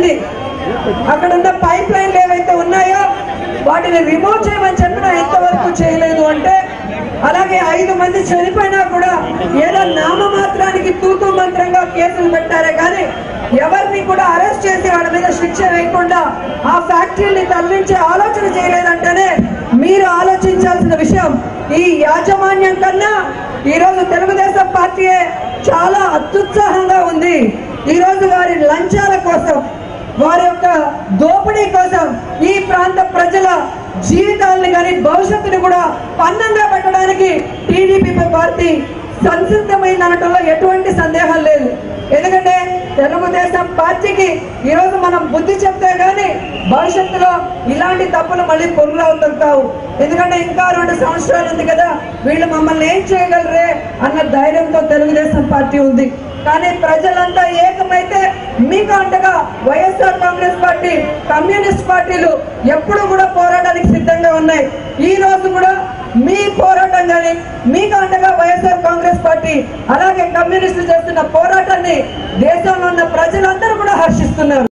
జరిగింది. అక్కడ ఉన్న పైప్ లైన్లు ఏవైతే ఉన్నాయో వాటిని రిమూవ్ చేయమని చెప్పినా ఎంతవరకు చేయలేదు అంటే అలాగే ఐదు మంది చనిపోయినా కూడా ఏదో నామమాత్రానికి తూతు మంత్రంగా కేసులు పెట్టారే కానీ ఎవరిని కూడా అరెస్ట్ చేసి వాళ్ళ మీద శిక్ష వేయకుండా ఆ ఫ్యాక్టరీని తరలించే ఆలోచన చేయలేదంటేనే మీరు ఆలోచించాల్సిన విషయం. ఈ యాజమాన్యం కన్నా ఈరోజు తెలుగుదేశం పార్టీయే చాలా అత్యుత్సాహంగా ఉంది. ఈ రోజు వారి లంచాల కోసం దోపిడీ కోసం ఈ ప్రాంత ప్రజల జీవితాలను కానీ భవిష్యత్తుని కూడా పన్నంగా పెట్టడానికి టీడీపీ పార్టీ సంసిద్ధమైన అనటంలో ఎటువంటి సందేహం లేదు. ఎందుకంటే తెలుగుదేశం పార్టీకి ఈరోజు మనం బుద్ధి చెప్తే కానీ భవిష్యత్తులో ఇలాంటి తప్పులు మళ్ళీ పునరావృతం కావు ఎందుకంటే ఇంకా రెండు సంవత్సరాలు ఉంది కదా వీళ్ళు మమ్మల్ని ఏం చేయగలరే అన్న ధైర్యంతో తెలుగుదేశం పార్టీ ఉంది. కానీ ప్రజలంతా ఏకమైతే మీకు అంటగా వైఎస్ఆర్ కాంగ్రెస్ పార్టీ కమ్యూనిస్ట్ పార్టీలు ఎప్పుడు కూడా పోరాటానికి సిద్ధంగా ఉన్నాయి. ఈ రోజు కూడా మీ పోరాటం కానీ మీకు అంటగా వైఎస్ఆర్ కాంగ్రెస్ పార్టీ అలాగే కమ్యూనిస్టులు చేస్తున్న పోరాటాన్ని దేశంలో ఉన్న ప్రజలందరూ కూడా హర్షిస్తున్నారు.